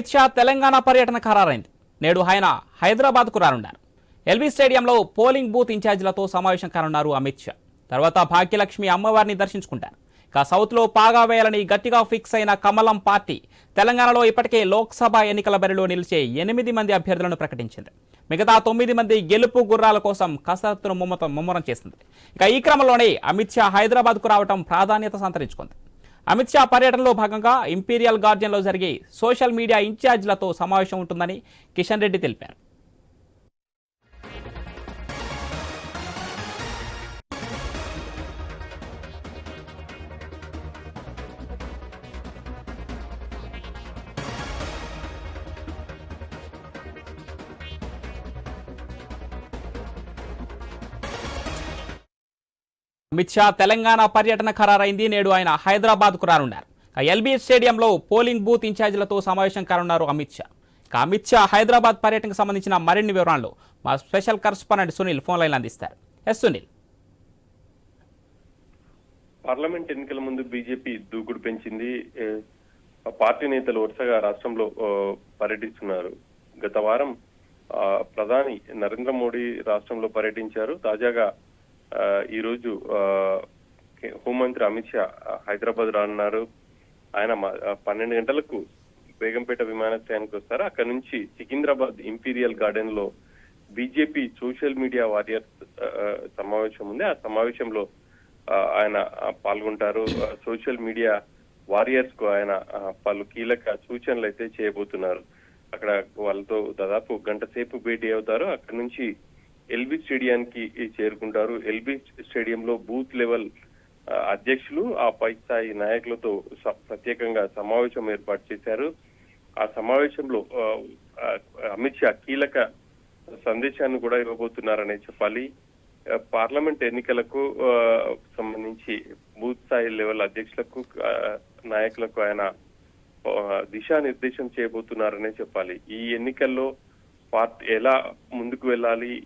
అమిత్ షా తెలంగాణ పర్యటన ఖరారైంది. నేడు ఆయన హైదరాబాద్కు రానున్నారు. ఎల్బీ స్టేడియంలో పోలింగ్ బూత్ ఇన్ఛార్జీలతో సమావేశం కానున్నారు అమిత్ షా. తర్వాత భాగ్యలక్ష్మి అమ్మవారిని దర్శించుకుంటారు. ఇక సౌత్లో పాగా వేయాలని గట్టిగా ఫిక్స్ అయిన కమలం పార్టీ తెలంగాణలో ఇప్పటికే లోక్సభ ఎన్నికల బరిలో నిలిచే ఎనిమిది మంది అభ్యర్థులను ప్రకటించింది. మిగతా తొమ్మిది మంది గెలుపు గుర్రాల కోసం కసరత్తును ముమ్మతం ముమ్మరం చేసింది. ఇక ఈ క్రమంలోనే అమిత్ షా హైదరాబాద్కు రావడం ప్రాధాన్యత సంతరించుకుంది. అమిత్ షా పర్యటనలో భాగంగా ఇంపీరియల్ గార్డెన్లో జరిగే సోషల్ మీడియా ఇన్ఛార్జీలతో సమావేశం ఉంటుందని కిషన్ రెడ్డి తెలిపారు. అమిత్ షా తెలంగాణ పర్యటన ఖరారైంది నేడు ఆయన హైదరాబాద్కు రానున్నారు. ఇక ఎల్బీ స్టేడియంలో పోలింగ్ బూత్ ఇన్ఛార్జీలతో సమావేశం కానున్నారు అమిత్ షా. ఇక అమిత్ షా హైదరాబాద్ పర్యటనకు సంబంధించిన మరిన్ని వివరాలు మా special correspondent Sunil phone line అందిస్తారు. ఎస్ సునీల్. పార్లమెంట్ ఎన్నికల ముందు బీజేపీ దూకుడు పెంచింది. పార్టీ నేతలు వరుసగా రాష్ట్రంలో పర్యటిస్తున్నారు. గత వారం ప్రధాని నరేంద్ర మోడీ రాష్ట్రంలో పర్యటించారు. తాజాగా ఆ, ఈ రోజు ఆ, హోంమంత్రి అమిత్ షా హైదరాబాద్ రానున్నారు. ఆయన పన్నెండు గంటలకు బేగంపేట విమానాశ్రయానికి వస్తారు. అక్కడ నుంచి సికింద్రాబాద్ ఇంపీరియల్ గార్డెన్లో బీజేపీ సోషల్ మీడియా వారియర్స్ ఆ, సమావేశం ఉంది. ఆ సమావేశంలో ఆ, ఆయన పాల్గొంటారు. సోషల్ మీడియా వారియర్స్కు ఆయన పలు కీలక సూచనలు అయితే చేయబోతున్నారు. అక్కడ వాళ్ళతో దాదాపు గంట సేపు భేటీ అవుతారు. అక్కడ నుంచి ఎల్బీ స్టేడియానికి చేరుకుంటారు. ఎల్బీ స్టేడియంలో బూత్ లెవెల్ అధ్యక్షులు ఆ పై స్థాయి నాయకులతో స- ప్రత్యేకంగా సమావేశం ఏర్పాటు చేశారు. ఆ సమావేశంలో అమిత్ షా కీలక సందేశాన్ని కూడా ఇవ్వబోతున్నారనే చెప్పాలి. పార్లమెంట్ ఎన్నికలకు సంబంధించి బూత్ స్థాయి లెవెల్ అధ్యక్షులకు ఆ, నాయకులకు ఆయన దిశానిర్దేశం చేయబోతున్నారనే చెప్పాలి. ఈ ఎన్నికల్లో పార్టీ ఎలా ముందుకు వెళ్ళాలి?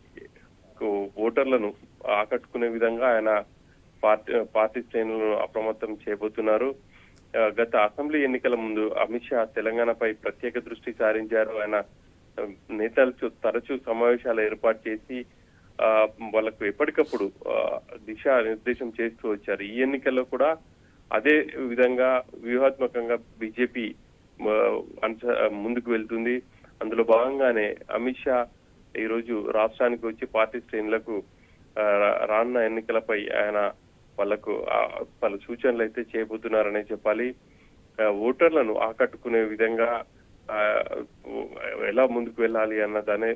ఓటర్లను ఆకట్టుకునే విధంగా ఆయన పార్టీ పార్టీ శ్రేణులను అప్రమత్తం చేయబోతున్నారు. గత అసెంబ్లీ ఎన్నికల ముందు అమిత్ షా తెలంగాణపై ప్రత్యేక దృష్టి సారించారు. ఆయన నేతలు తరచూ సమావేశాలు ఏర్పాటు చేసి ఆ, వాళ్ళకు ఎప్పటికప్పుడు ఆ, దిశా నిర్దేశం చేస్తూ వచ్చారు. ఈ ఎన్నికల్లో కూడా అదే విధంగా వ్యూహాత్మకంగా బీజేపీ ముందుకు వెళ్తుంది. అందులో భాగంగానే అమిత్ షా ఈ రోజు రాష్ట్రానికి వచ్చి పార్టీ శ్రేణులకు రానున్న ఎన్నికలపై ఆయన వాళ్ళకు పలు సూచనలు అయితే చేయబోతున్నారనే చెప్పాలి. ఓటర్లను ఆకట్టుకునే విధంగా ఎలా ముందుకు వెళ్ళాలి అన్నదానే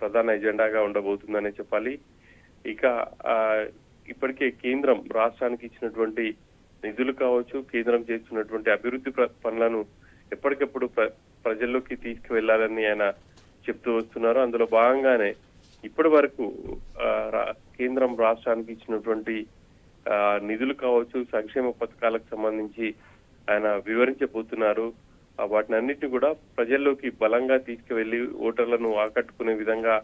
ప్రధాన ఎజెండాగా ఉండబోతుందనే చెప్పాలి. ఇక ఇప్పటికే కేంద్రం రాష్ట్రానికి ఇచ్చినటువంటి నిధులు కావచ్చు కేంద్రం చేస్తున్నటువంటి అభివృద్ధి ప్ర- పనులను ఎప్పటికప్పుడు ప్ర- ప్రజల్లోకి తీసుకువెళ్ళాలని ఆయన చెప్తూ వస్తున్నారు. అందులో భాగంగానే ఇప్పటి వరకు కేంద్రం రాష్ట్రానికి ఇచ్చినటువంటి నిధులు కావచ్చు సంక్షేమ పథకాలకు సంబంధించి ఆయన వివరించబోతున్నారు. వాటిని అన్నిటిని కూడా ప్రజల్లోకి బలంగా తీసుకువెళ్ళి ఓటర్లను ఆకట్టుకునే విధంగా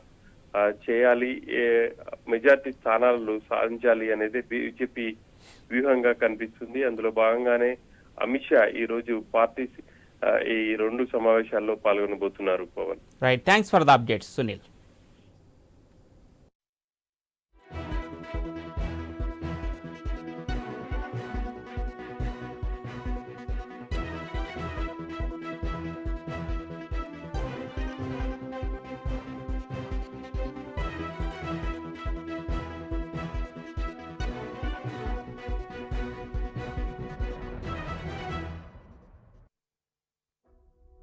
చేయాలి. మెజార్టీ స్థానాలను సాధించాలి అనేది బీజేపీ వ్యూహంగా కనిపిస్తుంది. అందులో భాగంగానే అమిత్ షా ఈ రోజు పార్టీ ఈ రెండు సమావేశాల్లో పాల్గొనబోతున్నారు Pawan. Right thanks for the updates Sunil